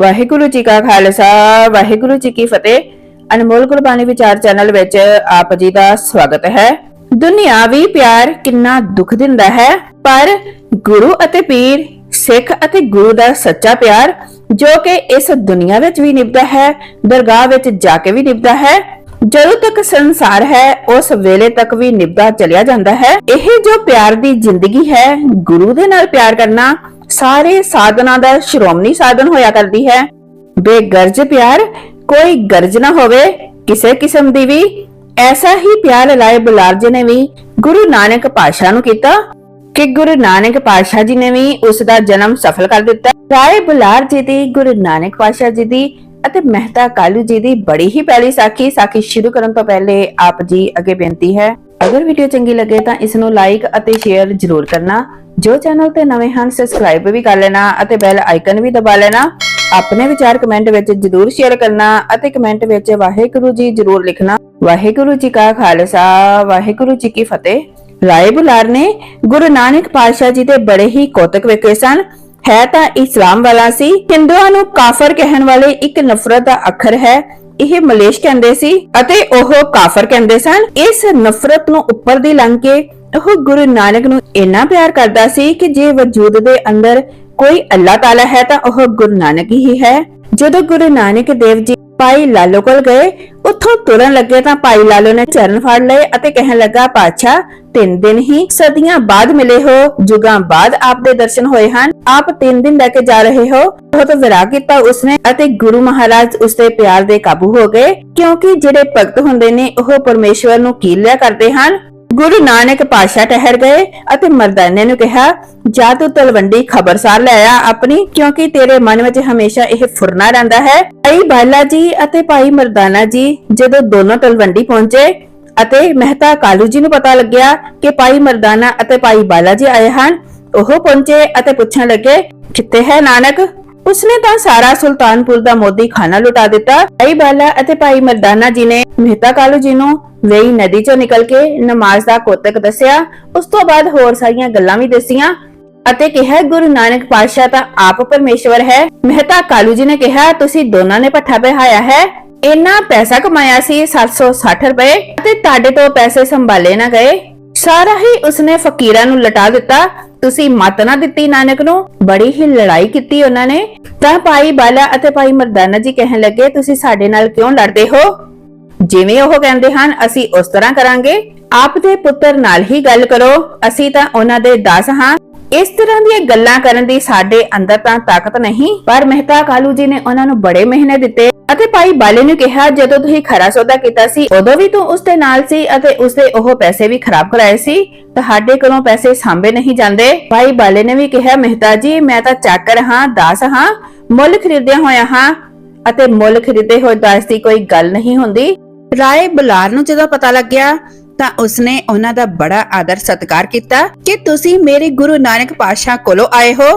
ਵਾਹਿਗੁਰੂ ਜੀ ਕਾ ਖਾਲਸਾ, ਵਾਹਿਗੁਰੂ ਜੀ ਕੀ ਫਤਿਹ। ਅਨਮੋਲ ਗੁਰਬਾਣੀ ਵਿਚਾਰ ਚੈਨਲ ਵਿੱਚ ਆਪ ਜੀ ਦਾ ਸਵਾਗਤ ਹੈ। ਦੁਨਿਆਵੀ ਪਿਆਰ ਕਿੰਨਾ ਦੁੱਖ ਦਿੰਦਾ ਹੈ, ਪਰ ਗੁਰੂ ਅਤੇ ਪੀਰ, ਸਿੱਖ ਅਤੇ ਗੁਰੂ ਦਾ ਸੱਚਾ ਪਿਆਰ, ਜੋ ਕਿ ਇਸ ਦੁਨੀਆ ਵਿੱਚ ਵੀ ਨਿਭਦਾ ਹੈ, ਦਰਗਾਹ ਵਿੱਚ ਜਾ ਕੇ ਵੀ ਨਿਭਦਾ ਹੈ, ਜਦੋਂ ਤੱਕ ਸੰਸਾਰ ਹੈ, ਉਸ ਵੇਲੇ ਤੱਕ ਵੀ ਨਿਭਦਾ ਚਲਿਆ ਜਾਂਦਾ ਹੈ। ਇਹ ਜੋ ਪਿਆਰ ਦੀ ਜ਼ਿੰਦਗੀ ਹੈ, ਗੁਰੂ ਦੇ ਨਾਲ ਪਿਆਰ ਕਰਨਾ ਸਾਰੇ ਸਾਧਨਾਂ ਦਾ ਸ਼੍ਰੋਮਣੀ ਸਾਧਨ ਹੋਇਆ ਕਰਦੀ ਹੈ। ਬੇਗਰਜ ਪਿਆਰ, ਕੋਈ ਗਰਜ ਨਾ ਹੋਵੇ, ਕਿਸੇ ਕਿਸਮ ਦੀ ਵੀ। ਐਸਾ ਹੀ ਪਿਆਰ ਲਾਏ ਬੁਲਾਰ ਨੇ ਵੀ, ਗੁਰੂ ਨਾਨਕ ਪਾਸ਼ਾ ਨੂੰ ਕੀਤਾ ਕਿ ਗੁਰੂ ਨਾਨਕ ਪਾਸ਼ਾ ਜੀ ਨੇ ਵੀ ਉਸ ਦਾ ਜਨਮ ਸਫਲ ਕਰ ਦਿੱਤਾ। ਰਾਏ ਬੁਲਾਰ ਜੀ ਦੀ, ਗੁਰੂ ਨਾਨਕ ਪਾਸ਼ਾ ਜੀ ਦੀ ਅਤੇ ਮਹਿਤਾ ਕਾਲੂ ਜੀ ਦੀ ਬੜੀ ਹੀ ਪਿਆਰੀ ਸਾਖੀ। ਸਾਖੀ ਸ਼ੁਰੂ ਕਰਨ ਤੋਂ ਪਹਿਲੇ ਆਪ ਜੀ ਅੱਗੇ ਬੇਨਤੀ ਹੈ। ਅਗਰ ਵੀਡੀਓ ਚੰਗੀ ਲੱਗੇ ਤਾਂ ਇਸ ਨੂੰ ਲਾਈਕ ਅਤੇ ਸ਼ੇਅਰ ਜ਼ਰੂਰ ਕਰਨਾ। ਜੋ ਚੈਨਲ ਤੇ ਨਵੇਂ ਹਨ ਸਬਸਕ੍ਰਾਈਬ ਵੀ ਕਰ ਲੈਣਾ ਅਤੇ ਬੈਲ ਆਈਕਨ ਵੀ ਦਬਾ ਲੈਣਾ। ਆਪਣੇ ਵਿਚਾਰ ਕਮੈਂਟ ਵਿੱਚ ਜ਼ਰੂਰ ਸ਼ੇਅਰ ਕਰਨਾ ਅਤੇ ਕਮੈਂਟ ਵਿੱਚ ਵਾਹਿਗੁਰੂ ਜੀ ਜ਼ਰੂਰ ਲਿਖਣਾ। ਵਾਹਿਗੁਰੂ ਜੀ ਕਾ ਖਾਲਸਾ, ਵਾਹਿਗੁਰੂ ਜੀ ਕੀ ਫਤਿਹ। ਰਾਏ ਬੁਲਾਰ ਨੇ ਗੁਰੂ ਨਾਨਕ ਪਾਤਸ਼ਾਹ ਜੀ ਦੇ ਬੜੇ ਹੀ ਕੌਤਕ ਵੇਖੇ ਸਨ। ਹੈ ਤਾਂ ਇਸਲਾਮ ਵਾਲਾ ਸੀ। ਹਿੰਦੂਆਂ ਨੂੰ ਕਾਫਰ ਕਹਿਣ ਵਾਲੇ ਇੱਕ ਨਫ਼ਰਤ ਦਾ ਅੱਖਰ ਹੈ। ਇਹ ਮਲੇਸ਼ ਕਹਿੰਦੇ ਸੀ ਅਤੇ ਉਹ ਕਾਫਰ ਕਹਿੰਦੇ ਸਨ। ਇਸ ਨਫ਼ਰਤ ਨੂੰ ਉੱਪਰ ਦੀ ਲੰਘ ਕੇ ਉਹ ਗੁਰੂ ਨਾਨਕ ਨੂੰ ਇੰਨਾ ਪਿਆਰ ਕਰਦਾ ਸੀ ਕਿ ਜੇ ਵਜੂਦ ਦੇ ਅੰਦਰ ਕੋਈ ਅੱਲਾਹ ਤਾਲਾ ਹੈ ਤਾਂ ਉਹ ਗੁਰੂ ਨਾਨਕ ਹੀ ਹੈ। ਜਦੋਂ ਗੁਰੂ ਨਾਨਕ ਦੇਵ ਜੀ ਭਾਈ ਲਾਲੋ ਕੋਲ ਗਏ, ਉੱਥੋਂ ਤੁਰਨ ਲੱਗੇ ਤਾਂ ਭਾਈ ਲਾਲੋ ਨੇ ਚਰਨ ਫੜ ਲਏ ਅਤੇ ਕਹਿਣ ਲੱਗਾ, ਪਾਤਸ਼ਾਹ, ਤਿੰਨ ਦਿਨ ਹੀ ਸਦੀਆਂ ਬਾਅਦ ਮਿਲੇ ਹੋ, ਜੁਗਾਂ ਬਾਅਦ ਆਪ ਦੇ ਦਰਸ਼ਨ ਹੋਏ ਹਨ। ਆਪ ਤਿੰਨ ਦਿਨ ਲੈ ਕੇ ਜਾ ਰਹੇ ਹੋ। ਬਹੁਤ ਵਿਰਾਗ ਕੀਤਾ ਉਸਨੇ ਅਤੇ ਗੁਰੂ ਮਹਾਰਾਜ ਉਸਦੇ ਪਿਆਰ ਦੇ ਕਾਬੂ ਹੋ ਗਏ, ਕਿਉਂਕਿ ਜਿਹੜੇ ਭਗਤ ਹੁੰਦੇ ਨੇ ਉਹ ਪਰਮੇਸ਼ਵਰ ਨੂੰ ਕੀਲਿਆ ਕਰਦੇ ਹਨ। ਗੁਰੂ ਨਾਨਕ ਪਾਸ਼ਾ ਠਹਿਰ ਗਏ ਅਤੇ ਮਰਦਾਨੇ ਨੂੰ ਕਿਹਾ, ਜਾ ਤੂੰ ਤਲਵੰਡੀ ਖਬਰਸਾਰ ਲੈ ਆ ਆਪਣੀ, ਕਿਉਂਕਿ ਤੇਰੇ ਮਨ ਵਿੱਚ ਹਮੇਸ਼ਾ ਇਹ ਫੁਰਨਾ ਰਹਿੰਦਾ ਹੈ। ਭਾਈ ਬਾਲਾ ਜੀ ਅਤੇ ਭਾਈ ਮਰਦਾਨਾ ਜੀ ਜਦੋਂ ਦੋਨੋਂ ਤਲਵੰਡੀ ਪਹੁੰਚੇ ਅਤੇ ਮਹਿਤਾ ਕਾਲੂ ਜੀ ਨੂੰ ਪਤਾ ਲੱਗਿਆ ਕਿ ਭਾਈ ਮਰਦਾਨਾ ਅਤੇ ਭਾਈ ਬਾਲਾ ਜੀ ਆਏ ਹਨ, ਉਹ ਪਹੁੰਚੇ ਅਤੇ ਪੁੱਛਣ ਲੱਗੇ, ਕਿੱਥੇ ਹੈ ਨਾਨਕ? ਉਸਨੇ ਤਾਂ ਸਾਰਾ ਸੁਲਤਾਨਪੁਰ ਦਾ ਮੋਦੀ ਖਾਨਾ ਲੁਟਾ ਦਿੱਤਾ। ਭਾਈ ਬਾਲਾ ਅਤੇ ਭਾਈ ਮਰਦਾਨਾ ਜੀ ਨੇ ਮਹਿਤਾ ਕਾਲੂ ਜੀ ਨੂੰ ਵੇਈ ਨਦੀ ਚੋਂ ਨਿਕਲ ਕੇ ਨਮਾਜ਼ ਦਾ ਕੋਤਕ ਦੱਸਿਆ। ਉਸ ਤੋਂ ਬਾਅਦ ਹੋਰ ਸਾਰੀਆਂ ਗੱਲਾਂ ਵੀ ਦੱਸੀਆਂ ਅਤੇ ਕਿਹਾ, ਗੁਰੂ ਨਾਨਕ ਪਾਤਸ਼ਾਹ ਤਾਂ ਆਪ ਪਰਮੇਸ਼ਵਰ ਹੈ। ਮਹਿਤਾ ਕਾਲੂ ਜੀ ਨੇ ਕਿਹਾ, ਤੁਸੀਂ ਦੋਨਾਂ ਨੇ ਪੱਠਾ ਬਹਾਇਆ ਹੈ। ਇੰਨਾ ਪੈਸਾ ਕਮਾਇਆ ਸੀ 760 ਰੁਪਏ ਅਤੇ ਤੁਹਾਡੇ ਤੋਂ ਪੈਸੇ ਸੰਭਾਲੇ ਨਾ ਗਏ। ਸਾਰਾ ਹੀ ਉਸਨੇ ਫਕੀਰਾਂ ਨੂੰ ਲਟਾ ਦਿੱਤਾ। ਤੁਸੀਂ ਮਤ ਨਾ ਦਿੱਤੀ ਨਾਨਕ ਨੂੰ, ਬੜੀ ਹੀ ਲੜਾਈ ਕੀਤੀ ਉਹਨਾਂ ਨੇ। ਤਾਂ ਭਾਈ ਬਾਲਾ ਅਤੇ ਭਾਈ ਮਰਦਾਨਾ ਜੀ ਕਹਿਣ ਲੱਗੇ, ਤੁਸੀਂ ਸਾਡੇ ਨਾਲ ਕਿਉਂ ਲੜਦੇ ਹੋ? ਜਿਵੇਂ ਉਹ ਕਹਿੰਦੇ ਹਨ, ਅਸੀਂ ਉਸ ਤਰ੍ਹਾਂ ਕਰਾਂਗੇ। ਆਪ ਦੇ ਪੁੱਤਰ ਨਾਲ ਹੀ ਗੱਲ ਕਰੋ। ਅਸੀਂ ਤਾਂ ਉਹਨਾਂ ਦੇ ਦਾਸ ਹਾਂ। ਇਸ ਤਰ੍ਹਾਂ ਦੀਆਂ ਗੱਲਾਂ ਕਰਨ ਦੀ ਸਾਡੇ ਅੰਦਰ ਤਾਂ ਤਾਕਤ ਨਹੀਂ। ਪਰ ਮਹਿਤਾ ਕਾਲੂ ਜੀ ਨੇ ਉਹਨਾਂ ਨੂੰ ਬੜੇ ਮਹੀਨੇ ਦਿੱਤੇ। ਅਤੇ ਭਾਈ ਬਾਲੇ ਨੂੰ ਕਿਹਾ, ਜਦੋਂ ਤੁਸੀਂ ਖਰਾ ਸੌਦਾ ਕੀਤਾ ਸੀ, ਉਦੋਂ ਵੀ ਤੂੰ ਉਸ ਦੇ ਨਾਲ ਸੀ ਅਤੇ ਉਸ ਦੇ ਉਹ ਪੈਸੇ ਵੀ ਖਰਾਬ ਕਰਾਏ ਸੀ। ਤੁਹਾਡੇ ਕੋਲੋਂ ਪੈਸੇ ਸਾਂਭੇ ਨਹੀਂ ਜਾਂਦੇ। ਭਾਈ ਬਾਲੇ ਨੇ ਵੀ ਕਿਹਾ, ਮਹਿਤਾ ਜੀ, ਮੈਂ ਤਾਂ ਚਾਕਰ ਹਾਂ, ਦਾਸ ਹਾਂ, ਮੁੱਲ ਖਰੀਦਿਆ ਹੋਇਆ ਹਾਂ ਅਤੇ ਮੁੱਲ ਖਰੀਦੇ ਹੋਏ ਦਾਸ ਦੀ ਕੋਈ ਗੱਲ ਨਹੀਂ ਹੁੰਦੀ। ਰਾਏ ਬੁਲਾਰ ਨੂੰ ਜਦੋਂ ਪਤਾ ਲੱਗਿਆ, ਤਾਂ ਉਸਨੇ ਉਹਨਾਂ ਦਾ ਬੜਾ ਆਦਰ ਸਤਿਕਾਰ ਕੀਤਾ ਕਿ ਤੁਸੀਂ ਮੇਰੇ ਗੁਰੂ ਨਾਨਕ ਪਾਤਸ਼ਾਹ ਕੋਲੋਂ ਆਏ ਹੋ।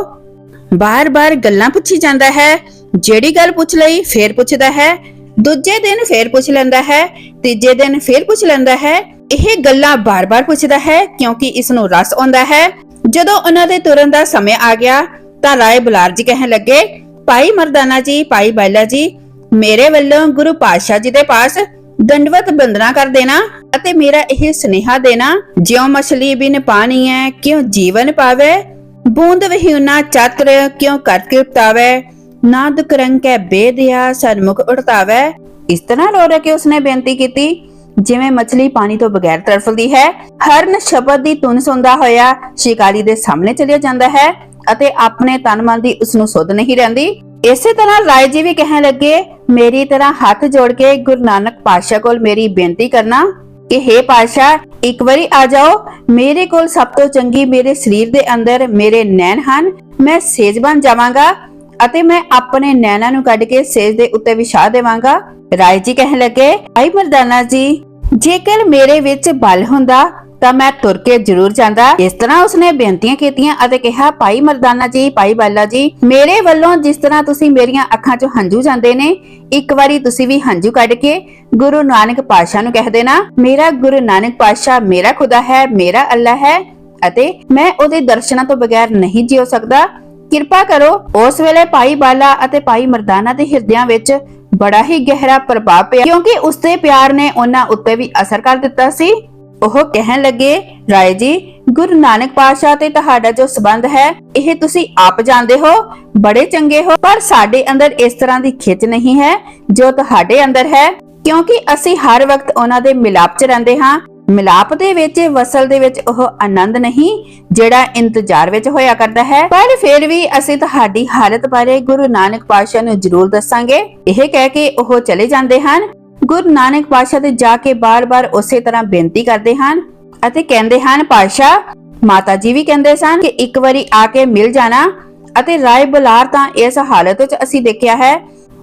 ਬਾਰ-ਬਾਰ ਗੱਲਾਂ ਪੁੱਛੀ ਜਾਂਦਾ ਹੈ ਜਿਹੜੀ ਗੱਲ ਪੁੱਛ ਲਈ, ਫੇਰ ਪੁੱਛਦਾ ਹੈ। ਦੂਜੇ ਦਿਨ ਫੇਰ ਪੁੱਛ ਲੈਂਦਾ ਹੈ। ਤੀਜੇ ਦਿਨ ਫੇਰ ਪੁੱਛ ਲੈਂਦਾ ਹੈ। ਇਹ ਗੱਲਾਂ ਬਾਰ-ਬਾਰ ਪੁੱਛਦਾ ਹੈ, ਕਿਉਂਕਿ ਇਸ ਨੂੰ ਰਸ ਆਉਂਦਾ ਹੈ। ਜਦੋਂ ਉਹਨਾਂ ਦੇ ਤੁਰਨ ਦਾ ਸਮਾਂ ਆ ਗਿਆ, ਤਾਂ ਰਾਏ ਬੁਲਾਰ ਜੀ ਕਹਿਣ ਲੱਗੇ, ਭਾਈ ਮਰਦਾਨਾ ਜੀ, ਭਾਈ ਬਾਲਾ ਜੀ, ਮੇਰੇ ਵੱਲੋਂ ਗੁਰੂ ਪਾਤਸ਼ਾਹ ਜੀ ਦੇ ਪਾਸ ਦੰਡਵਤ ਬੰਦਨਾ ਕਰ ਦੇਣਾ ਅਤੇ ਮੇਰਾ ਇਹ ਸੁਨੇਹਾ ਦੇਣਾ, ਜਿਉ ਮਛਲੀ ਬਿਨ ਪਾਣੀ ਹੈ, ਕਿਉ ਜੀਵਨ ਪਾਵੇ? ਬੂੰਦ ਵਹਿਉਨਾ ਚਾਤਰ ਕਿਉ ਕਰਤ ਉਤਾਵੇ ਨਾ ਦੁਕਰੰਕੈ ਬੇਦਿਆ ਸਨਮੁਖ ਉੜਤਾਵੇ। ਇਸ ਤਰ੍ਹਾਂ ਰੋ ਕੇ ਉਸਨੇ ਬੇਨਤੀ ਕੀਤੀ, ਜਿਵੇਂ ਮੱਛਲੀ ਪਾਣੀ ਤੋਂ ਬਗੈਰ ਤੜਫਦੀ ਹੈ, ਹਰਨ ਸ਼ਬਦ ਦੀ ਧੁਨ ਸੁਣਦਾ ਹੋਇਆ ਸ਼ਿਕਾਰੀ ਦੇ ਸਾਹਮਣੇ ਚਲਿਆ ਜਾਂਦਾ ਹੈ ਅਤੇ ਆਪਣੇ ਤਨ ਮਨ ਦੀ ਉਸ ਨੂੰ ਸੁੱਧ ਨਹੀਂ ਰਹਿੰਦੀ। ਇਸੇ ਤਰ੍ਹਾਂ ਰਾਏ ਜੀ ਵੀ ਕਹਿਣ ਲੱਗੇ, ਮੇਰੀ ਤਰ੍ਹਾਂ ਹੱਥ ਜੋੜ ਕੇ ਗੁਰੂ ਨਾਨਕ ਪਾਤਸ਼ਾਹ ਕੋਲ ਮੇਰੀ ਬੇਨਤੀ ਕਰਨਾ ਕਿ हे ਪਾਤਸ਼ਾਹ, ਇੱਕ ਵਾਰੀ ਆ ਜਾਓ, ਮੇਰੇ ਕੋਲ ਸਭ ਤੋਂ ਚੰਗੀ ਮੇਰੇ ਸਰੀਰ ਦੇ ਅੰਦਰ ਮੇਰੇ ਨੈਣ ਹਨ, ਮੈਂ ਸੇਜ ਬਣ ਜਾਵਾਂਗਾ ਅਤੇ ਮੈਂ ਆਪਣੇ ਨੈਣਾਂ ਨੂੰ ਕੱਢ ਕੇ ਸੇਜ ਦੇ ਉੱਤੇ ਵਿਛਾ ਦੇਵਾਂਗਾ। ਰਾਏ ਜੀ ਕਹਿਣ ਲੱਗੇ ਆਈ ਮਰਦਾਨਾ ਜੀ, ਜੇਕਰ ਮੇਰੇ ਵਿੱਚ ਬਲ ਹੁੰਦਾ, ਤਾਂ ਮੈਂ ਤੁਰ ਕੇ ਜ਼ਰੂਰ ਜਾਂਦਾ। ਇਸ ਤਰ੍ਹਾਂ ਉਸਨੇ ਬੇਨਤੀਆਂ ਕੀਤੀਆਂ ਅਤੇ ਕਿਹਾ, ਭਾਈ ਮਰਦਾਨਾ ਜੀ, ਭਾਈ ਬਾਲਾ ਜੀ, ਮੇਰੇ ਵੱਲੋਂ ਜਿਸ ਤਰ੍ਹਾਂ ਤੁਸੀਂ ਮੇਰੀਆਂ ਅੱਖਾਂ 'ਚੋਂ ਹੰਝੂ ਜਾਂਦੇ ਨੇ, ਇੱਕ ਵਾਰੀ ਤੁਸੀਂ ਵੀ ਹੰਝੂ ਕੱਢ ਕੇ ਗੁਰੂ ਨਾਨਕ ਪਾਤਸ਼ਾਹ ਨੂੰ ਕਹਿ ਦੇਣਾ। ਮੇਰਾ ਗੁਰੂ ਨਾਨਕ ਪਾਤਸ਼ਾਹ ਮੇਰਾ ਖੁਦਾ ਹੈ, ਮੇਰਾ ਅੱਲਾ ਹੈ ਅਤੇ ਮੈਂ ਉਹਦੇ ਦਰਸ਼ਨਾਂ ਤੋਂ ਬਗੈਰ ਨਹੀਂ ਜਿਉ ਸਕਦਾ। ਕਿਰਪਾ ਕਰੋ, ਉਸ ਵੇਲੇ ਭਾਈ ਬਾਲਾ ਅਤੇ ਭਾਈ ਮਰਦਾਨਾ ਦੇ ਹਿਰਦਿਆਂ ਵਿੱਚ ਬੜਾ ਹੀ ਗਹਿਰਾ ਪ੍ਰਭਾਵ ਪਿਆ, ਕਿਉਂਕਿ ਉਸਦੇ ਪਿਆਰ ਨੇ ਉਹਨਾਂ ਉੱਤੇ ਵੀ ਅਸਰ ਕਰ ਦਿੱਤਾ ਸੀ। ਉਹ ਕਹਿਣ ਲੱਗੇ, ਰਾਏ ਜੀ, ਗੁਰੂ ਨਾਨਕ ਪਾਤਸ਼ਾਹ ਤੇ ਤੁਹਾਡਾ ਜੋ ਸਬੰਧ ਹੈ, ਇਹ ਤੁਸੀਂ ਆਪ ਜਾਣਦੇ ਹੋ, ਬੜੇ ਚੰਗੇ ਹੋ, ਪਰ ਸਾਡੇ ਅੰਦਰ ਇਸ ਤਰ੍ਹਾਂ ਦੀ ਖਿੱਚ ਨਹੀਂ ਹੈ ਜੋ ਤੁਹਾਡੇ ਅੰਦਰ ਹੈ, ਕਿਉਂਕਿ ਅਸੀਂ ਹਰ ਵਕਤ ਉਹਨਾਂ ਦੇ ਮਿਲਾਪ 'ਚ ਰਹਿੰਦੇ ਹਾਂ ਮਿਲਾਪ ਦੇ ਵਿੱਚ, ਵਸਲ ਦੇ ਵਿੱਚ ਉਹ ਆਨੰਦ ਨਹੀਂ, ਜਿਹੜਾ ਇੰਤਜ਼ਾਰ ਵਿੱਚ ਹੋਇਆ ਕਰਦਾ ਹੈ। ਪਰ ਫਿਰ ਵੀ ਅਸੀਂ ਤੁਹਾਡੀ ਹਾਲਤ ਬਾਰੇ ਗੁਰੂ ਨਾਨਕ ਪਾਤਸ਼ਾਹ ਨੂੰ ਜ਼ਰੂਰ ਦੱਸਾਂਗੇ। ਇਹ ਕਹਿ ਕੇ ਉਹ ਚਲੇ ਜਾਂਦੇ ਹਨ। ਗੁਰੂ ਨਾਨਕ ਪਾਤਸ਼ਾਹ ਦੇ ਜਾ ਕੇ ਬਾਰ-ਬਾਰ ਉਸੇ ਤਰ੍ਹਾਂ ਬੇਨਤੀ ਕਰਦੇ ਹਨ ਅਤੇ ਕਹਿੰਦੇ ਹਨ, ਪਾਤਸ਼ਾਹ, ਮਾਤਾ ਜੀ ਵੀ ਕਹਿੰਦੇ ਸਨ ਕਿ ਇੱਕ ਵਾਰੀ ਆ ਕੇ ਮਿਲ ਜਾਣਾ ਅਤੇ ਰਾਏ ਬੁਲਾਰ ਤਾਂ ਇਸ ਹਾਲਤ ਵਿੱਚ ਅਸੀਂ ਦੇਖਿਆ ਹੈ।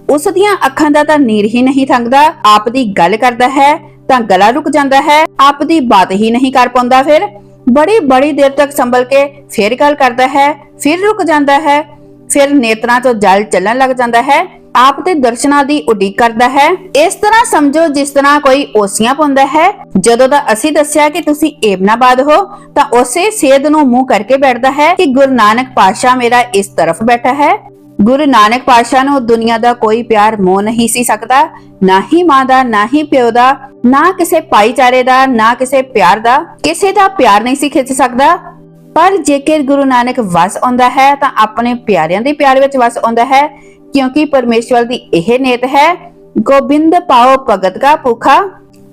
ਉਸ ਦੀਆਂ ਅੱਖਾਂ ਦਾ ਤਾਂ ਨੀਰ ਹੀ ਨਹੀਂ ਥੰਗਦਾ ਆਪ ਦੀ ਗੱਲ ਕਰਦਾ ਹੈ ਤਾਂ ਗਲਾ ਰੁਕ ਜਾਂਦਾ ਹੈ, ਆਪ ਦੀ ਬਾਤ ਹੀ ਨਹੀਂ ਕਰ ਪਾਉਂਦਾ ਫਿਰ। ਬੜੀ ਬੜੀ ਦੇਰ ਤੱਕ ਸੰਭਲ ਕੇ ਫਿਰ ਗੱਲ ਕਰਦਾ ਹੈ, ਫਿਰ ਰੁਕ ਜਾਂਦਾ ਹੈ, ਫਿਰ ਨੇਤਰਾਂ ਤੋਂ ਜਲ ਚੱਲਣ ਲੱਗ ਜਾਂਦਾ ਹੈ, ਆਪ ਦੇ ਦਰਸ਼ਨਾਂ ਦੀ ਉਡੀਕ ਕਰਦਾ ਹੈ। ਇਸ ਤਰ੍ਹਾਂ ਸਮਝੋ ਜਿਸ ਤਰ੍ਹਾਂ ਕੋਈ ਓਸੀਆਂ ਪਾਉਂਦਾ ਹੈ। ਜਦੋਂ ਦਾ ਅਸੀਂ ਦੱਸਿਆ ਕਿ ਤੁਸੀਂ ਏਬਨਾਬਾਦ ਹੋ, ਤਾਂ ਉਸੇ ਸੇਧ ਨੂੰ ਮੂੰਹ ਕਰਕੇ ਬੈਠਦਾ ਹੈ ਕਿ ਗੁਰੂ ਨਾਨਕ ਪਾਤਸ਼ਾਹ ਮੇਰਾ ਇਸ ਤਰਫ ਬੈਠਾ ਹੈ। ਗੁਰੂ ਨਾਨਕ ਪਾਤਸ਼ਾਹ ਨੂੰ ਦੁਨੀਆ ਦਾ ਕੋਈ ਪਿਆਰ ਮੋਹ ਨਹੀਂ ਸੀ ਸਕਦਾ, ਨਾ ਹੀ ਮਾਂ ਦਾ, ਨਾ ਹੀ ਪਿਓ ਦਾ, ਨਾ ਕਿਸੇ ਭਾਈਚਾਰੇ ਦਾ, ਨਾ ਕਿਸੇ ਪਿਆਰ ਦਾ, ਕਿਸੇ ਦਾ ਪਿਆਰ ਨਹੀਂ ਸੀ ਖਿੱਚ ਸਕਦਾ। ਪਰ ਜੇਕਰ ਗੁਰੂ ਨਾਨਕ ਵਸ ਆਉਂਦਾ ਹੈ, ਤਾਂ ਆਪਣੇ ਪਿਆਰਿਆਂ ਦੇ ਪਿਆਰ ਵਿੱਚ ਵਸ ਆਉਂਦਾ ਹੈ, ਕਿਉਂਕਿ ਪਰਮੇਸ਼ਵਰ ਦੀ ਇਹ ਨੇਤ ਹੈ, ਗੋਬਿੰਦ ਪਾਓ ਭਗਤ ਦਾ ਭੁੱਖਾ।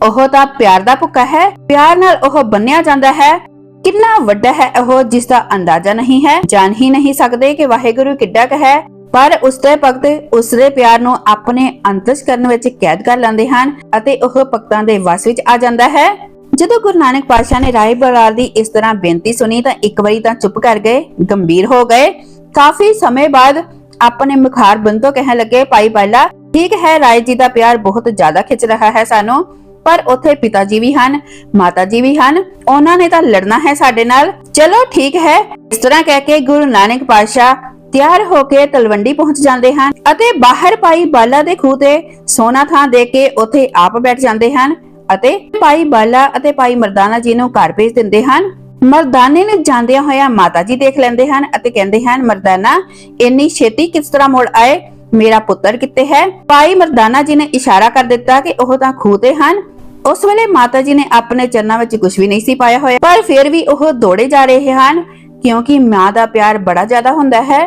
ਉਹ ਤਾਂ ਪਿਆਰ ਦਾ ਭੁੱਖਾ ਹੈ, ਪਿਆਰ ਨਾਲ ਉਹ ਬੰਨਿਆ ਜਾਂਦਾ ਹੈ। ਕਿੰਨਾ ਵੱਡਾ ਹੈ ਉਹ, ਜਿਸ ਦਾ ਅੰਦਾਜ਼ਾ ਨਹੀਂ ਹੈ, ਜਾਣ ਹੀ ਨਹੀਂ ਸਕਦੇ ਕਿ ਵਾਹਿਗੁਰੂ ਕਿੱਡਾ ਕੁ ਹੈ। ਪਰ ਉਸਦੇ ਭਗਤ ਉਸਦੇ ਪਿਆਰ ਨੂੰ ਆਪਣੇ ਅੰਤਸ਼ਕਰਨ ਵਿੱਚ ਕੈਦ ਕਰ ਲੈਂਦੇ ਹਨ ਅਤੇ ਉਹ ਭਗਤਾਂ ਦੇ ਵਸ ਵਿੱਚ ਆ ਜਾਂਦਾ ਹੈ। ਜਦੋਂ ਗੁਰੂ ਨਾਨਕ ਪਾਤਸ਼ਾਹ ਨੇ ਰਾਏ ਬਰਾਰ ਦੀ ਇਸ ਤਰ੍ਹਾਂ ਬੇਨਤੀ ਸੁਣੀ ਤਾਂ ਇੱਕ ਵਾਰੀ ਤਾਂ ਚੁੱਪ ਕਰ ਗਏ, ਗੰਭੀਰ ਹੋ ਗਏ। ਕਾਫੀ ਸਮੇਂ ਬਾਅਦ ਆਪਣੇ ਮੁਖਾਰ ਬੰਦ ਤੋਂ ਕਹਿਣ ਲੱਗੇ, ਭਾਈ ਬਾਲਾ, ਠੀਕ ਹੈ, ਰਾਏ ਜੀ ਦਾ ਪਿਆਰ ਬਹੁਤ ਜ਼ਿਆਦਾ ਖਿੱਚ ਰਿਹਾ ਹੈ ਸਾਨੂੰ, ਪਰ ਉੱਥੇ ਪਿਤਾ ਜੀ ਵੀ ਹਨ ਮਾਤਾ ਜੀ ਵੀ ਹਨ, ਉਹਨਾਂ ਨੇ ਤਾਂ ਲੜਨਾ ਹੈ ਸਾਡੇ ਨਾਲ। ਚਲੋ ਠੀਕ ਹੈ, ਇਸ ਤਰ੍ਹਾਂ ਕਹਿ ਕੇ ਗੁਰੂ ਨਾਨਕ ਪਾਤਸ਼ਾਹ ਤਿਆਰ ਹੋ ਕੇ ਤਲਵੰਡੀ ਪਹੁੰਚ ਜਾਂਦੇ ਹਨ ਅਤੇ ਬਾਹਰ ਭਾਈ ਬਾਲਾ ਦੇ ਖੂਹ ਤੇ ਸੋਨਾ ਥਾਂ ਦੇ ਕੇ ਉੱਥੇ ਆਪ ਬੈਠ ਜਾਂਦੇ ਹਨ ਅਤੇ ਭਾਈ ਬਾਲਾ ਅਤੇ ਭਾਈ ਮਰਦਾਨਾ ਜੀ ਨੂੰ ਘਰ ਭੇਜ ਦਿੰਦੇ ਹਨ। ਮਰਦਾਨੇ ਨੇ ਜਾਂਦਿਆਂ ਹੋਇਆਂ ਮਾਤਾ ਜੀ ਦੇਖ ਲੈਂਦੇ ਹਨ ਅਤੇ ਕਹਿੰਦੇ ਹਨ, ਮਰਦਾਨਾ, ਇੰਨੀ ਛੇਤੀ ਕਿਸ ਤਰ੍ਹਾਂ ਮੁੜ ਆਏ? ਮੇਰਾ ਪੁੱਤਰ ਕਿੱਥੇ ਹੈ? ਭਾਈ ਮਰਦਾਨਾ ਜੀ ਨੇ ਇਸ਼ਾਰਾ ਕਰ ਦਿੱਤਾ ਕਿ ਉਹ ਤਾਂ ਖੂਹ ਤੇ ਹਨ। ਉਸ ਵੇਲੇ ਮਾਤਾ ਜੀ ਨੇ ਆਪਣੇ ਚਰਨਾਂ ਵਿੱਚ ਕੁਝ ਵੀ ਨਹੀਂ ਸੀ ਪਾਇਆ ਹੋਇਆ, ਪਰ ਫਿਰ ਵੀ ਉਹ ਦੌੜੇ ਜਾ ਰਹੇ ਹਨ। ਕਿਉਂਕਿ ਮਾਂ ਦਾ ਪਿਆਰ ਬੜਾ ਜ਼ਿਆਦਾ ਹੁੰਦਾ ਹੈ।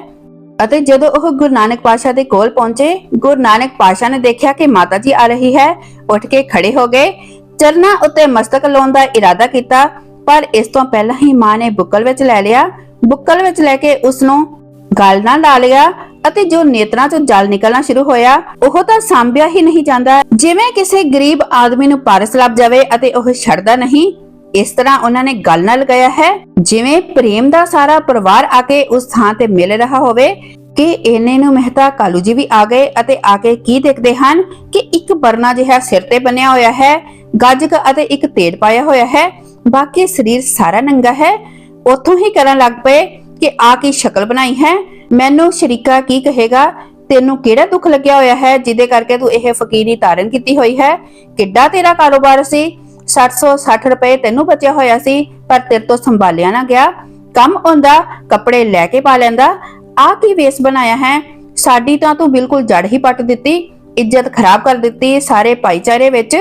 ਅਤੇ ਜਦੋਂ ਉਹ ਗੁਰੂ ਨਾਨਕ ਪਾਸ਼ਾ ਦੇ ਕੋਲ ਪਹੁੰਚੇ, ਗੁਰੂ ਨਾਨਕ ਪਾਸ਼ਾ ਨੇ ਦੇਖਿਆ ਕਿ ਮਾਤਾ ਜੀ ਆ ਰਹੀ ਹੈ, ਉੱਠ ਕੇ ਖੜੇ ਹੋ ਗਏ। ਚਰਨਾਂ ਉੱਤੇ ਮਸਤਕ ਲਾਉਣ ਦਾ ਇਰਾਦਾ ਕੀਤਾ, ਪਰ ਇਸ ਤੋਂ ਪਹਿਲਾਂ ਹੀ ਮਾਂ ਨੇ ਬੁੱਕਲ ਵਿੱਚ ਲੈ ਲਿਆ। ਬੁੱਕਲ ਵਿੱਚ ਲੈ ਕੇ ਉਸ ਨੂੰ ਗਲ ਨਾਲ ਲਾ ਲਿਆ ਅਤੇ ਜੋ ਨੇਤਰਾਂ ਤੋਂ ਜਲ ਨਿਕਲਣਾ ਸ਼ੁਰੂ ਹੋਇਆ, ਉਹ ਤਾਂ ਸਾਂਭਿਆ ਹੀ ਨਹੀਂ ਜਾਂਦਾ। ਜਿਵੇਂ ਕਿਸੇ ਗਰੀਬ ਆਦਮੀ ਨੂੰ ਪਾਰਸ ਲੱਭ ਜਾਵੇ ਅਤੇ ਉਹ ਛੱਡਦਾ ਨਹੀਂ ਇਸ ਤਰ੍ਹਾਂ ਉਹਨਾਂ ਨੇ ਗੱਲ ਨਾਲ ਲਗਾਇਆ ਹੈ, ਜਿਵੇਂ ਪ੍ਰੇਮ ਦਾ ਸਾਰਾ ਪਰਿਵਾਰ ਆ ਕੇ ਉਸ ਥਾਂ ਤੇ ਮਿਲ ਰਿਹਾ ਹੋਵੇ, ਕਿ ਇਹਨੇ ਨੂੰ ਮਹਿਤਾ ਕਾਲੂ ਜੀ ਵੀ ਆ ਗਏ ਅਤੇ ਆ ਕੇ ਕੀ ਦੇਖਦੇ ਹਨ ਕਿ ਇੱਕ ਬਰਨਾ ਜਿਹਾ ਸਿਰ ਤੇ ਬੰਨਿਆ ਹੋਇਆ ਹੈ, ਗੱਜਕ ਅਤੇ ਇੱਕ ਤੇੜ ਪਾਇਆ ਹੋਇਆ ਹੈ, ਬਾਕੀ ਸਰੀਰ ਸਾਰਾ ਨੰਗਾ ਹੈ। ਉੱਥੋਂ ਹੀ ਕਰਨ ਲੱਗ ਪਏ ਕਿ ਆ ਕੀ ਸ਼ਕਲ ਬਣਾਈ ਹੈ, ਮੈਨੂੰ ਸ਼ਰੀਕਾ ਕੀ ਕਹੇਗਾ, ਤੈਨੂੰ ਕਿਹੜਾ ਦੁੱਖ ਲੱਗਿਆ ਹੋਇਆ ਹੈ, ਜਿਹਦੇ ਕਰਕੇ ਤੂੰ ਇਹ ਫਕੀਰੀ ਧਾਰਨ ਕੀਤੀ ਹੋਈ ਹੈ, ਕਿੱਡਾ ਤੇਰਾ ਕਾਰੋਬਾਰ ਸੀ। 760 ਰੁਪਏ ਤੈਨੂੰ ਬਚਿਆ ਹੋਇਆ ਸੀ, ਪਰ ਤੇਰੇ ਤੋਂ ਸੰਭਾਲਿਆ ਨਾ ਗਿਆ। ਕੰਮ ਆਉਂਦਾ, ਕੱਪੜੇ ਲੈ ਕੇ ਪਾ ਲੈਂਦਾ। ਆ ਕੀ ਵੇਸ ਬਣਾਇਆ ਹੈ? ਸਾਡੀ ਤਾਂ ਤੂੰ ਬਿਲਕੁਲ ਜੜ ਹੀ ਪੱਟ ਦਿੱਤੀ, ਇੱਜ਼ਤ ਖਰਾਬ ਕਰ ਦਿੱਤੀ ਸਾਰੇ ਭਾਈਚਾਰੇ ਵਿੱਚ।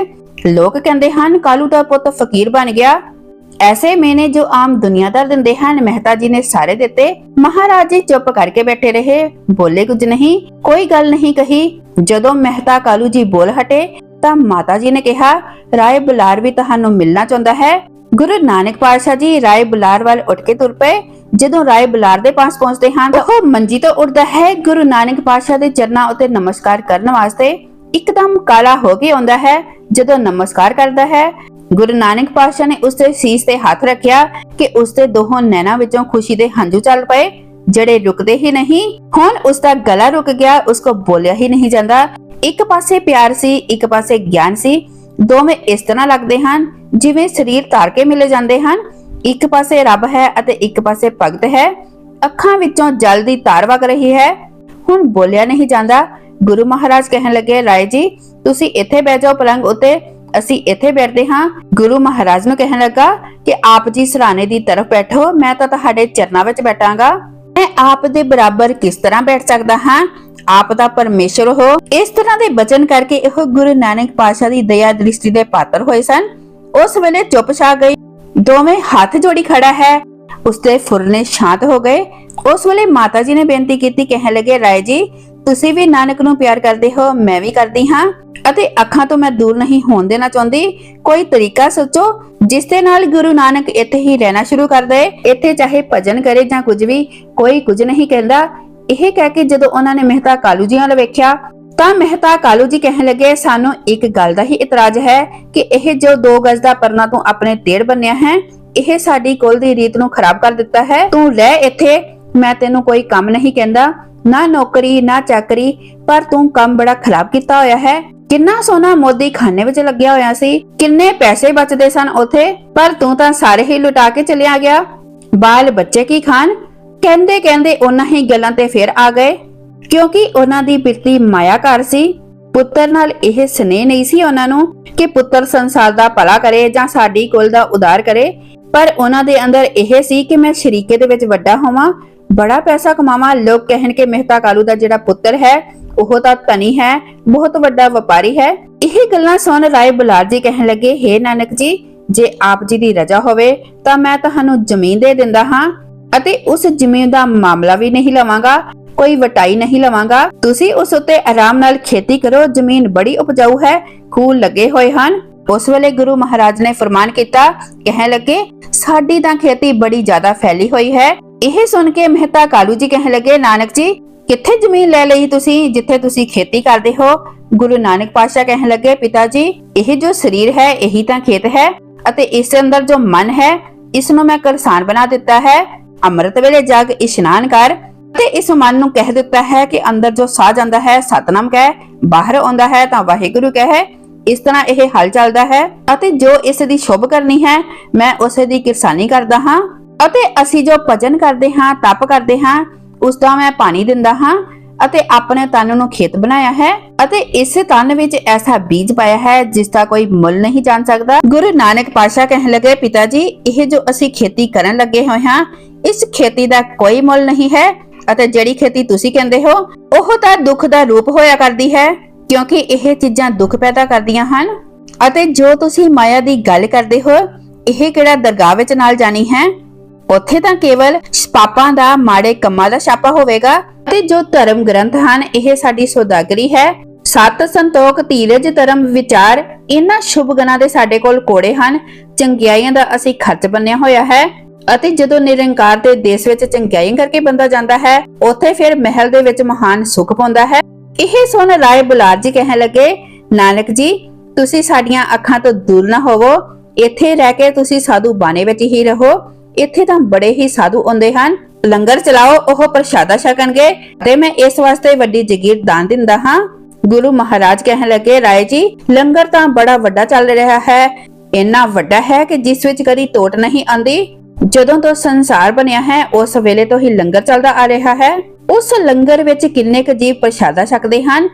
ਲੋਕ ਕਹਿੰਦੇ ਹਨ, ਕਾਲੂ ਦਾ ਪੁੱਤ ਫਕੀਰ ਬਣ ਗਿਆ। ਐਸੇ ਮੇਨੇ ਜੋ ਆਮ ਦੁਨੀਆਦਾਰ ਦਿੰਦੇ ਹਨ, ਮਹਿਤਾ ਜੀ ਨੇ ਸਾਰੇ ਦਿੱਤੇ। ਮਹਾਰਾਜ ਜੀ ਚੁੱਪ ਕਰਕੇ ਬੈਠੇ ਰਹੇ। ਬੋਲੇ ਕੁਝ ਨਹੀਂ, ਕੋਈ ਗੱਲ ਨਹੀਂ ਕਹੀ। ਜਦੋਂ ਮਹਿਤਾ ਕਾਲੂ ਜੀ ਬੋਲ ਹਟੇ ਤਾਂ ਮਾਤਾ ਜੀ ਨੇ ਕਿਹਾ, ਰਾਏ ਬੁਲਾਰ ਵੀ ਤੁਹਾਨੂੰ ਮਿਲਣਾ ਚਾਹੁੰਦਾ ਹੈ। ਗੁਰੂ ਨਾਨਕ ਪਾਤਸ਼ਾਹ ਜੀ ਰਾਏ ਬੁਲਾਰ ਵੱਲ ਉੱਠ ਕੇ ਤੁਰ ਪਏ। ਜਦੋਂ ਰਾਏ ਬੁਲਾਰ ਦੇ ਪਾਸ ਪਹੁੰਚਦੇ ਹਨ ਤਾਂ ਉਹ ਮੰਜੀ ਤੋਂ ਉੱਠਦਾ ਹੈ। ਗੁਰੂ ਨਾਨਕ ਪਾਤਸ਼ਾਹ ਦੇ ਚਰਨਾਂ ਉੱਤੇ ਨਮਸਕਾਰ ਕਰਨ ਵਾਸਤੇ ਇੱਕਦਮ ਕਾਲਾ ਹੋ ਕੇ ਆਉਂਦਾ ਹੈ, ਜਦੋਂ ਨਮਸਕਾਰ ਕਰਦਾ ਹੈ। ਗੁਰੂ ਨਾਨਕ ਪਾਤਸ਼ਾਹ ਨੇ ਉਸ ਦੇ ਸੀਸ ਤੇ ਹੱਥ ਰੱਖਿਆ ਕਿ ਉਸ ਦੇ ਦੋਹਾਂ ਨੈਣਾਂ ਵਿੱਚੋਂ ਖੁਸ਼ੀ ਦੇ ਹੰਝੂ ਚੱਲ ਪਏ, ਜਿਹੜੇ ਰੁਕਦੇ ਹੀ ਨਹੀਂ। ਹੁਣ ਉਸ ਦਾ ਗਲਾ ਰੁਕ ਗਿਆ, ਉਸ ਕੋ ਬੋਲਿਆ ਹੀ ਨਹੀਂ ਜਾਂਦਾ। ਇੱਕ ਪਾਸੇ ਪਿਆਰ ਸੀ, ਇੱਕ ਪਾਸੇ ਗਿਆਨ ਸੀ। ਦੋਵੇਂ ਇਸ ਤਰ੍ਹਾਂ ਲੱਗਦੇ ਹਨ, ਜਿਵੇਂ ਸਰੀਰ ਧਾਰ ਕੇ ਮਿਲੇ ਜਾਂਦੇ ਹਨ। ਇੱਕ ਪਾਸੇ ਰੱਬ ਹੈ ਅਤੇ ਇੱਕ ਪਾਸੇ ਭਗਤ ਹੈ। ਅੱਖਾਂ ਵਿੱਚੋਂ ਜਲ ਦੀ ਧਾਰ ਵਗ ਰਹੀ ਹੈ। ਹੁਣ ਬੋਲਿਆ ਨਹੀਂ ਜਾਂਦਾ। ਗੁਰੂ ਮਹਾਰਾਜ ਕਹਿਣ ਲੱਗੇ, ਰਾਏ ਜੀ, ਤੁਸੀਂ ਇੱਥੇ ਬਹਿ ਜਾਓ ਪਲੰਗ ਉੱਤੇ। ਅਸੀਂ ਇੱਥੇ ਬੈਠਦੇ ਹਾਂ। ਗੁਰੂ ਮਹਾਰਾਜ ਨੂੰ ਕਹਿਣ ਲੱਗਾ ਕਿ ਆਪ ਜੀ ਸਰਾਣੇ ਦੀ ਤਰਫ ਬੈਠੋ, ਮੈਂ ਤਾਂ ਤੁਹਾਡੇ ਚਰਨਾਂ ਵਿੱਚ ਬੈਠਾਂਗਾ। ਮੈਂ ਆਪ ਦੇ ਬਰਾਬਰ ਕਿਸ ਤਰ੍ਹਾਂ ਬੈਠ ਸਕਦਾ ਹਾਂ? ਆਪ ਦਾ ਪਰਮੇਸ਼ਰ ਹੋ ਇਸ ਤਰ੍ਹਾਂ ਦੇ ਬਚਨ ਕਰਕੇ ਇਹ ਗੁਰੂ ਨਾਨਕ ਪਾਤਸ਼ਾਹ ਦੀ ਦਇਆ ਦ੍ਰਿਸ਼ਟੀ ਦੇ ਪਾਤਰ ਹੋਏ ਸਨ। ਉਸ ਵੇਲੇ ਚੁੱਪ ਛਾ ਗਈ। ਦੋਵੇਂ ਹੱਥ ਜੋੜੀ ਖੜਾ ਹੈ। ਉਸਦੇ ਫੁਰਨੇ ਸ਼ਾਂਤ ਹੋ ਗਏ। ਉਸ ਵੇਲੇ ਮਾਤਾ ਜੀ ਨੇ ਬੇਨਤੀ ਕੀਤੀ, ਕਹਿਣ ਲੱਗੇ, ਰਾਏ ਜੀ, ਤੁਸੀਂ ਵੀ ਨਾਨਕ ਨੂੰ ਪਿਆਰ ਕਰਦੇ ਹੋ, ਮੈਂ ਵੀ ਕਰਦੀ ਹਾਂ। ਅਤੇ ਅੱਖਾਂ ਤੋਂ ਮੈਂ ਦੂਰ ਨਹੀਂ ਹੋਣ ਦੇਣਾ ਚਾਹੁੰਦੀ। ਕੋਈ ਤਰੀਕਾ ਸੋਚੋ, ਜਿਸ ਦੇ ਨਾਲ ਗੁਰੂ ਨਾਨਕ ਇੱਥੇ ਹੀ ਰਹਿਣਾ ਸ਼ੁਰੂ ਕਰ ਦੇ। ਇੱਥੇ ਚਾਹੇ ਭਜਨ ਕਰੇ ਜਾਂ ਕੁਝ ਵੀ, ਕੋਈ ਕੁਝ ਨਹੀਂ ਕਹਿੰਦਾ। ਇਹ ਕਹਿ ਕੇ ਜਦੋਂ ਉਹਨਾਂ ਨੇ ਮਹਿਤਾ ਕਾਲੂ ਜੀ ਵੱਲ ਵੇਖਿਆ, ਤਾਂ ਮਹਿਤਾ ਕਾਲੂ ਜੀ ਕਹਿਣ ਲੱਗੇ, ਸਾਨੂੰ ਇੱਕ ਗੱਲ ਦਾ ਹੀ ਇਤਰਾਜ਼ ਹੈ ਕਿ ਇਹ ਜੋ ਦੋ ਗਜ਼ ਦਾ ਪਰਨਾ ਤੂੰ ਆਪਣੇ ਤੇੜ ਬੰਨਿਆ ਹੈ, ਇਹ ਸਾਡੀ ਕੁਲ ਦੀ ਰੀਤ ਨੂੰ ਖਰਾਬ ਕਰ ਦਿੱਤਾ ਹੈ। ਤੂੰ ਰਹਿ ਇੱਥੇ, ਮੈਂ ਤੈਨੂੰ ਕੋਈ ਕੰਮ ਨਹੀਂ ਕਹਿੰਦਾ, ਨਾ ਨੌਕਰੀ, ਨਾ ਚਾਕਰੀ, ਪਰ ਤੂੰ ਕੰਮ ਬੜਾ ਖਰਾਬ ਕੀਤਾ ਹੋਇਆ ਹੈ। ਕਿੰਨਾ ਸੋਨਾ ਮੋਦੀ ਖਾਨੇ ਵਿੱਚ ਲੱਗਿਆ ਹੋਇਆ ਸੀ, ਕਿੰਨੇ ਪੈਸੇ ਬਚਦੇ ਸਨ ਉਥੇ, ਪਰ ਤੂੰ ਤਾਂ ਸਾਰੇ ਹੀ ਲੁਟਾ ਕੇ ਚਲਿਆ ਗਿਆ। ਬਾਲ ਬੱਚੇ ਕੀ ਖਾਨ ਕਹਿੰਦੇ ਕਹਿੰਦੇ ਉਹਨਾਂ ਹੀ ਗੱਲਾਂ ਤੇ ਫੇਰ ਆ ਗਏ। ਕਿਉਂਕਿ ਉਹਨਾਂ ਦੀ ਪਿਰਤੀ ਮਾਇਆ ਘਰ ਸੀ, ਪੁੱਤਰ ਨਾਲ ਇਹ ਸਨੇਹ ਨਹੀਂ ਸੀ ਉਹਨਾਂ ਨੂੰ ਕਿ ਪੁੱਤਰ ਸੰਸਾਰ ਦਾ ਭਲਾ ਕਰੇ ਜਾਂ ਸਾਡੀ ਕੁਲ ਦਾ ਉਦਾਰ ਕਰੇ। ਪਰ ਉਹਨਾਂ ਦੇ ਅੰਦਰ ਇਹ ਸੀ ਕਿ ਮੈਂ ਸ਼ਰੀਕੇ ਦੇ ਵਿੱਚ ਵੱਡਾ ਹੋਵਾਂ, ਬੜਾ ਪੈਸਾ ਕਮਾਵਾਂ, ਲੋਕ ਕਹਿਣ ਕਿ ਮਹਿਤਾ ਕਾਲੂ ਦਾ ਜਿਹੜਾ ਪੁੱਤਰ ਹੈ, ਉਹ ਤਾਂ ਧਨੀ ਹੈ, ਬਹੁਤ ਵੱਡਾ ਵਪਾਰੀ ਹੈ। ਇਹ ਗੱਲਾਂ ਸੁਣ ਰਾਏ ਬੁਲਾਰ ਜੀ ਕਹਿਣ ਲੱਗੇ हे ਨਾਨਕ ਜੀ, ਜੇ ਆਪ ਜੀ ਦੀ ਰਜ਼ਾ ਹੋਵੇ, ਤਾਂ ਮੈਂ ਤੁਹਾਨੂੰ ਜ਼ਮੀਨ ਦੇ ਦਿੰਦਾ ਹਾਂ। ਅਤੇ ਉਸ ਜ਼ਮੀਨ ਦਾ ਮਾਮਲਾ ਵੀ ਨਹੀਂ ਲਵਾਂਗਾ, ਕੋਈ ਵਟਾਈ ਨਹੀਂ ਲਵਾਂਗਾ। ਤੁਸੀਂ ਉਸ ਉੱਤੇ ਆਰਾਮ ਨਾਲ ਖੇਤੀ ਕਰੋ, ਜ਼ਮੀਨ ਬੜੀ ਉਪਜਾਊ ਹੈ, ਖੂਹ ਲੱਗੇ ਹੋਏ ਹਨ। ਉਸ ਵੇਲੇ ਗੁਰੂ ਮਹਾਰਾਜ ਨੇ ਫਰਮਾਨ ਕੀਤਾ, ਕਹਿਣ ਲੱਗੇ, ਸਾਡੀ ਤਾਂ ਖੇਤੀ ਬੜੀ ਜ਼ਿਆਦਾ ਫੈਲੀ ਹੋਈ ਹੈ। ਇਹ ਸੁਣ ਕੇ ਮਹਿਤਾ ਕਾਲੂ ਜੀ ਕਹਿਣ ਲੱਗੇ, ਨਾਨਕ ਜੀ, ਕਿੱਥੇ ਜ਼ਮੀਨ ਲੈ ਲਈ ਤੁਸੀਂ, ਜਿੱਥੇ ਤੁਸੀਂ ਖੇਤੀ ਕਰਦੇ ਹੋ? ਗੁਰੂ ਨਾਨਕ ਪਾਤਸ਼ਾਹ ਕਹਿਣ ਲੱਗੇ, ਪਿਤਾ ਜੀ, ਇਹ ਜੋ ਸਰੀਰ ਹੈ, ਇਹੀ ਤਾਂ ਖੇਤ ਹੈ ਅਤੇ ਇਸ ਦੇ ਅੰਦਰ ਜੋ ਮਨ ਹੈ, ਇਸ ਨੂੰ ਮੈਂ ਕਰਸਾਨ ਬਣਾ ਦਿੱਤਾ ਹੈ। ਅੰਮ੍ਰਿਤ ਵੇਲੇ ਜਗ ਇਸ਼ਨਾਨ ਕਰ ਤੇ ਇਸ ਮਨ ਨੂੰ ਕਹਿ ਦਿੱਤਾ ਹੈ ਕਿ ਅੰਦਰ ਜੋ ਸਾਹ ਜਾਂਦਾ ਹੈ, ਸਤਨਾਮ ਕਹਿ, ਬਾਹਰ ਆਉਂਦਾ ਹੈ ਤਾਂ ਵਾਹਿਗੁਰੂ ਕਹਿ। ਇਸ ਤਰ੍ਹਾਂ ਇਹ ਹਲ ਚੱਲਦਾ ਹੈ ਅਤੇ ਜੋ ਇਸ ਦੀ ਸ਼ੁਭ ਕਰਨੀ ਹੈ, ਮੈਂ ਉਸੇ ਦੀ ਕਿਰਸਾਨੀ ਕਰਦਾ ਹਾਂ ਅਤੇ ਅਸੀਂ ਜੋ ਭਜਨ ਕਰਦੇ ਹਾਂ, ਤਪ ਕਰਦੇ ਹਾਂ, ਉਸ ਦਾ ਮੈਂ ਪਾਣੀ ਦਿੰਦਾ ਹਾਂ ਅਤੇ ਆਪਣੇ ਤਨ ਨੂੰ ਖੇਤ ਬਣਾਇਆ ਹੈ ਅਤੇ ਇਸ ਤਨ ਵਿੱਚ ਐਸਾ ਬੀਜ ਪਾਇਆ ਹੈ ਜਿਸ ਦਾ ਕੋਈ ਮੁੱਲ ਨਹੀਂ ਜਾਣ ਸਕਦਾ। ਗੁਰੂ ਨਾਨਕ ਪਾਤਸ਼ਾਹ ਕਹਿਣ ਲੱਗੇ ਪਿਤਾ ਜੀ ਇਹ ਜੋ ਅਸੀਂ ਖੇਤੀ ਕਰਨ ਲੱਗੇ ਹੋਏ ਹਾਂ, ਇਸ ਖੇਤੀ ਦਾ ਕੋਈ ਮੁੱਲ ਨਹੀਂ ਹੈ ਅਤੇ ਜਿਹੜੀ ਖੇਤੀ ਤੁਸੀਂ ਕਹਿੰਦੇ ਹੋ, ਉਹ ਤਾਂ ਦੁੱਖ ਦਾ ਰੂਪ ਹੋਇਆ ਕਰਦੀ ਹੈ, ਕਿਉਂਕਿ ਇਹ ਚੀਜ਼ਾਂ ਦੁੱਖ ਪੈਦਾ ਕਰਦੀਆਂ ਹਨ। ਅਤੇ ਜੋ ਤੁਸੀਂ ਮਾਇਆ ਦੀ ਗੱਲ ਕਰਦੇ ਹੋ, ਇਹ ਕਿਹੜਾ ਦਰਗਾਹ ਵਿੱਚ ਨਾਲ ਜਾਣੀ ਹੈ? ਉੱਥੇ ਤਾਂ ਕੇਵਲ ਪਾਪਾਂ ਦਾ ਮਾੜੇ ਕੰਮਾਂ ਦਾ ਛਾਪਾ ਹੋਵੇਗਾ ਤੇ ਜੋ ਧਰਮ ਗ੍ਰੰਥ ਹਨ, ਇਹ ਸਾਡੀ ਸੌਦਾਗਰੀ ਹੈ। ਸਤ ਸੰਤੋਖ ਧੀਰਜ ਧਰਮ ਵਿਚਾਰ, ਇਹਨਾਂ ਸ਼ੁਭ ਗੁਣਾਂ ਦੇ ਸਾਡੇ ਕੋਲ ਕੋੜੇ ਹਨ। ਚੰਗਿਆਈਆਂ ਦਾ ਅਸੀਂ ਖਰਚ ਬੰਨਿਆ ਹੋਇਆ ਹੈ ਅਤੇ ਜਦੋਂ ਨਿਰੰਕਾਰ ਦੇ ਦੇਸ਼ ਵਿੱਚ ਚੰਗਿਆਈਆਂ ਕਰਕੇ ਬੰਦਾ ਜਾਂਦਾ ਹੈ, ਉੱਥੇ ਫਿਰ ਮਹਿਲ ਦੇ ਵਿੱਚ ਮਹਾਨ ਸੁਖ ਪਾਉਂਦਾ ਹੈ। ਇਹ ਸੁਣ ਰਾਏ ਬੁਲਾਰ ਜੀ ਕਹਿਣ ਲੱਗੇ, ਨਾਨਕ ਜੀ, ਤੁਸੀਂ ਸਾਡੀਆਂ ਅੱਖਾਂ ਤੋਂ ਦੂਰ ਨਾ ਹੋਵੋ। ਇੱਥੇ ਰਹਿ ਕੇ ਤੁਸੀਂ ਸਾਧੂ ਬਾਣੇ ਵਿੱਚ ਹੀ ਰਹੋ। ਇੱਥੇ ਤਾਂ ਬੜੇ ਹੀ ਸਾਧੂ ਆਉਂਦੇ ਹਨ। ਲੰਗਰ ਚਲਾਓ, ਉਹ ਪ੍ਰਸ਼ਾਦਾ ਛਕਣਗੇ। ਤੇ ਮੈਂ ਇਸ ਵਾਸਤੇ ਵੱਡੀ ਜਗੀਰ ਦਾਨ ਦਿੰਦਾ ਹਾਂ। ਗੁਰੂ ਮਹਾਰਾਜ ਕਹਿਣ ਲੱਗੇ, ਰਾਏ ਜੀ, ਲੰਗਰ ਤਾਂ ਬੜਾ ਵੱਡਾ ਚੱਲ ਰਿਹਾ ਹੈ। ਇੰਨਾ ਵੱਡਾ ਹੈ ਕਿ ਜਿਸ ਵਿੱਚ ਕਦੀ ਟੋਟ ਨਹੀਂ ਆਂਦੀ ਜਦੋਂ ਤੋਂ ਸੰਸਾਰ ਬਣਿਆ ਹੈ, ਉਸ ਵੇਲੇ ਤੋਂ ਹੀ ਲੰਗਰ ਚੱਲਦਾ ਆ ਰਿਹਾ ਹੈ। ਉਸ ਲੰਗਰ ਵਿੱਚ ਕਿੰਨੇ ਕੁ ਜੀਵ ਪ੍ਰਸ਼ਾਦਾ ਛਕਦੇ ਹਨ?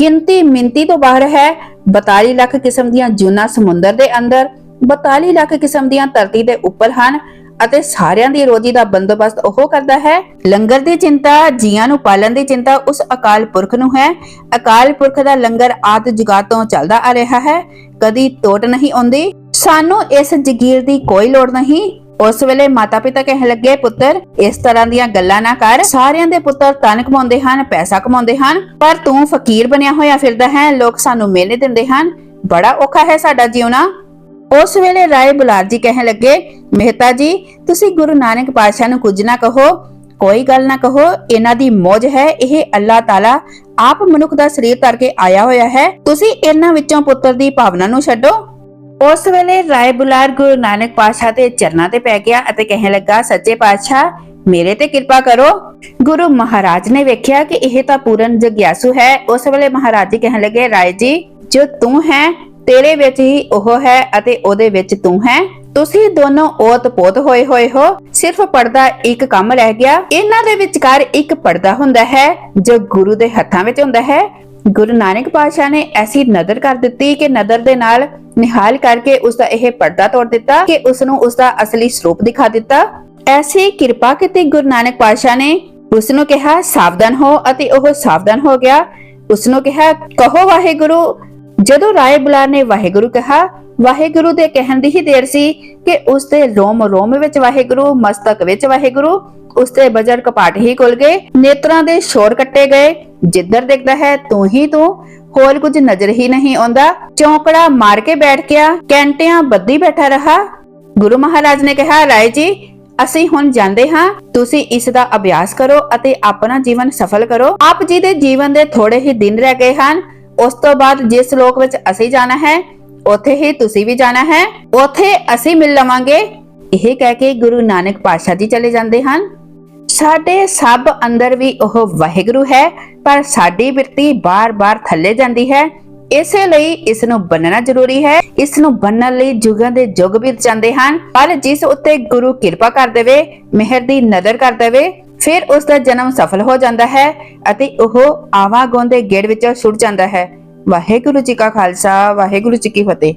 ਗਿਣਤੀ ਮਿੰਤੀ ਤੋਂ ਬਾਹਰ ਹੈ। 42 ਲੱਖ ਕਿਸਮ ਦੀਆਂ ਜੂਨਾ ਸਮੁੰਦਰ ਦੇ ਅੰਦਰ 42 ਲੱਖ ਕਿਸਮ ਦੀਆਂ ਧਰਤੀ ਦੇ ਉੱਪਰ ਹਨ। ਅਤੇ ਸਾਰਿਆਂ ਦੀ ਰੋਜੀ ਦਾ ਬੰਦੋਬਸਤ ਉਹ ਕਰਦਾ ਹੈ। ਲੰਗਰ ਦੀ ਚਿੰਤਾ, ਜੀਆਂ ਨੂੰ ਪਾਲਣ ਦੀ ਚਿੰਤਾ ਉਸ ਅਕਾਲ ਪੁਰਖ ਨੂੰ ਹੈ। ਅਕਾਲ ਪੁਰਖ ਦਾ ਲੰਗਰ ਆਦ ਜੁਗਾਤ ਚੱਲਦਾ ਆ ਰਿਹਾ ਹੈ। ਕਦੀ ਟੋਟ ਨਹੀਂ ਆਉਂਦੀ। ਸਾਨੂੰ ਇਸ ਜਗੀਰ ਦੀ ਕੋਈ ਲੋੜ ਨਹੀਂ। ਉਸ ਵੇਲੇ ਮਾਤਾ ਪਿਤਾ ਕਹਿਣ ਲੱਗੇ, ਪੁੱਤਰ, ਇਸ ਤਰ੍ਹਾਂ ਦੀਆਂ ਗੱਲਾਂ ਨਾ ਕਰ। ਸਾਰਿਆਂ ਦੇ ਪੁੱਤਰ ਤਨ ਕਮਾਉਂਦੇ ਹਨ, ਪੈਸਾ ਕਮਾਉਂਦੇ ਹਨ, ਪਰ ਤੂੰ ਫਕੀਰ ਬਣਿਆ ਹੋਇਆ ਫਿਰਦਾ ਹੈ। ਲੋਕ ਸਾਨੂੰ ਮੇਲੇ ਦਿੰਦੇ ਹਨ। ਬੜਾ ਔਖਾ ਹੈ ਸਾਡਾ ਜੀਵਨਾ ਉਸ ਵੇਲੇ ਰਾਏ ਬੁਲਾਰ ਜੀ ਕਹਿਣ ਲੱਗੇ, ਮਹਿਤਾ ਜੀ, ਤੁਸੀਂ ਗੁਰੂ ਨਾਨਕ ਪਾਤਸ਼ਾਹ ਨੂੰ ਕੁਝ ਨਾ ਕਹੋ। ਕੋਈ ਗੱਲ ਨਾ ਕਹੋ, ਇਹਨਾਂ ਦੀ ਮੌਜ ਹੈ, ਇਹ ਅੱਲਾਹ ਤਾਲਾ ਆਪ ਮਨੁੱਖ ਦਾ ਸਰੀਰ ਧਰ ਕੇ ਆਇਆ ਹੋਇਆ ਹੈ। ਤੁਸੀਂ ਇਹਨਾਂ ਵਿੱਚੋਂ ਪੁੱਤਰ ਦੀ ਭਾਵਨਾ ਨੂੰ ਛੱਡੋ। ਉਸ ਵੇਲੇ ਰਾਏ ਬੁਲਾਰ ਗੁਰੂ ਨਾਨਕ ਪਾਤਸ਼ਾਹ ਦੇ ਚਰਨਾਂ ਤੇ ਪੈ ਗਿਆ ਅਤੇ ਕਹਿਣ ਲੱਗਾ, ਸੱਚੇ ਪਾਤਸ਼ਾਹ, ਮੇਰੇ ਤੇ ਕਿਰਪਾ ਕਰੋ। ਗੁਰੂ ਮਹਾਰਾਜ ਨੇ ਵੇਖਿਆ ਕਿ ਇਹ ਤਾਂ ਪੂਰਨ ਜਗਿਆਸੂ ਹੈ। ਉਸ ਵੇਲੇ ਮਹਾਰਾਜ ਜੀ ਕਹਿਣ ਲੱਗੇ, ਰਾਏ ਜੀ, ਜੋ ਤੂੰ ਹੈ ਤੇਰੇ ਵਿੱਚ ਹੀ ਉਹ ਹੈ ਅਤੇ ਉਹਦੇ ਵਿੱਚ ਤੂੰ ਹੈ। ਤੁਸੀਂ ਦੋਨੋਂ ਓਤ ਪੋਤ ਹੋਏ ਹੋਏ ਹੋ। ਸਿਰਫ ਪਰਦਾ ਇੱਕ ਕੰਮ ਰਹਿ ਗਿਆ। ਇਹਨਾਂ ਦੇ ਵਿਚਕਾਰ ਇੱਕ ਪਰਦਾ ਹੁੰਦਾ ਹੈ, ਜੋ ਗੁਰੂ ਦੇ ਹੱਥਾਂ ਵਿੱਚ ਹੁੰਦਾ ਹੈ। ਗੁਰੂ ਨਾਨਕ ਪਾਤਸ਼ਾਹ ਨੇ ਐਸੀ ਨਜ਼ਰ ਕਰ ਦਿੱਤੀ ਕਿ ਨਜ਼ਰ ਦੇ ਨਾਲ ਨਿਹਾਲ ਕਰਕੇ ਉਸ ਦਾ ਇਹ ਪਰਦਾ ਤੋੜ ਦਿੱਤਾ ਕਿ ਉਸ ਨੂੰ ਉਸ ਦਾ ਅਸਲੀ ਸਰੂਪ ਦਿਖਾ ਦਿੱਤਾ। ਐਸੀ ਕਿਰਪਾ ਕੀਤੀ ਗੁਰੂ ਨਾਨਕ ਪਾਤਸ਼ਾਹ ਨੇ। ਉਸ ਨੂੰ ਕਿਹਾ, ਸਾਵਧਾਨ ਹੋ, ਅਤੇ ਉਹ ਸਾਵਧਾਨ ਹੋ ਗਿਆ। ਉਸ ਨੂੰ ਕਿਹਾ, ਕਹੋ ਵਾਹਿਗੁਰੂ ਜਦੋਂ ਰਾਏ ਬੁਲਾਰ ਨੇ ਵਾਹਿਗੁਰੂ ਕਿਹਾ, ਵਾਹਿਗੁਰੂ ਦੇ ਕਹਿਣ ਦੀ ਹੀ ਦੇਰ ਸੀ ਕਿ ਉਸ ਦੇ ਰੋਮ ਰੋਮ ਵਿੱਚ ਵਾਹਿਗੁਰੂ, ਮਸਤਕ ਵਿੱਚ ਵਾਹਿਗੁਰੂ, ਉਸ ਦੇ ਬਜਰ ਕਪਾਟ ਹੀ ਖੁੱਲ ਗਏ, ਨੇਤਰਾਂ ਦੇ ਸ਼ੋਰ ਕੱਟੇ ਗਏ, ਜਿੱਧਰ ਦੇਖਦਾ ਹੈ ਤੂੰ ਹੀ ਤੂੰ, ਹੋਰ ਕੁਝ ਨਜ਼ਰ ਹੀ ਨਹੀਂ ਆਉਂਦਾ। ਚੌਂਕੜਾ ਮਾਰ ਕੇ ਬੈਠ ਗਿਆ, ਕੈਂਟਿਆਂ ਬੱਦੀ ਬੈਠਾ ਰਹਾ। ਗੁਰੂ ਮਹਾਰਾਜ ਨੇ ਕਿਹਾ, ਰਾਏ ਜੀ, ਅਸੀਂ ਹੁਣ ਜਾਂਦੇ ਹਾਂ, ਤੁਸੀਂ ਇਸ ਦਾ ਅਭਿਆਸ ਕਰੋ ਅਤੇ ਆਪਣਾ ਜੀਵਨ ਸਫਲ ਕਰੋ। ਆਪ ਜੀ ਦੇ ਜੀਵਨ ਦੇ ਥੋੜੇ ਹੀ ਦਿਨ ਰਹਿ ਗਏ ਹਨ। ਉਸ ਤੋਂ ਬਾਅਦ ਜਿਸ ਲੋਕ ਵਿੱਚ ਅਸੀਂ ਜਾਣਾ ਹੈ, ਉੱਥੇ ਹੀ ਤੁਸੀਂ ਵੀ ਜਾਣਾ ਹੈ। ਉੱਥੇ ਅਸੀਂ ਮਿਲ ਲਵਾਂਗੇ। ਇਹ ਕਹਿ ਕੇ ਗੁਰੂ ਨਾਨਕ ਪਾਤਸ਼ਾਹ ਜੀ ਚਲੇ ਜਾਂਦੇ ਹਨ। ਸਾਡੇ ਸਭ ਅੰਦਰ ਵੀ ਉਹ ਵਾਹਿਗੁਰੂ ਹੈ, ਪਰ ਸਾਡੀ ਬਿਰਤੀ ਬਾਰ-ਬਾਰ ਥੱਲੇ ਜਾਂਦੀ ਹੈ। ਇਸੇ ਲਈ ਇਸ ਨੂੰ ਬੰਨਣਾ ਜ਼ਰੂਰੀ ਹੈ। ਇਸ ਨੂੰ ਬੰਨਣ ਲਈ ਜੁਗਾਂ ਦੇ ਜੁਗ ਵੀ ਜਾਂਦੇ ਹਨ। ਪਰ ਜਿਸ ਉੱਤੇ ਗੁਰੂ ਕਿਰਪਾ ਕਰ ਦੇਵੇ, ਮਿਹਰ ਦੀ ਨਜ਼ਰ ਕਰ ਦੇਵੇ ਫਿਰ ਉਸ ਦਾ ਜਨਮ ਸਫਲ ਹੋ ਜਾਂਦਾ ਹੈ ਅਤੇ ਉਹ ਆਵਾਗੋਂ ਦੇ ਗੇੜ ਵਿੱਚ ਸੁੱਟ ਜਾਂਦਾ ਹੈ। ਵਾਹਿਗੁਰੂ ਜੀ ਕਾ ਖਾਲਸਾ, ਵਾਹਿਗੁਰੂ ਜੀ ਕੀ ਫਤਿਹ।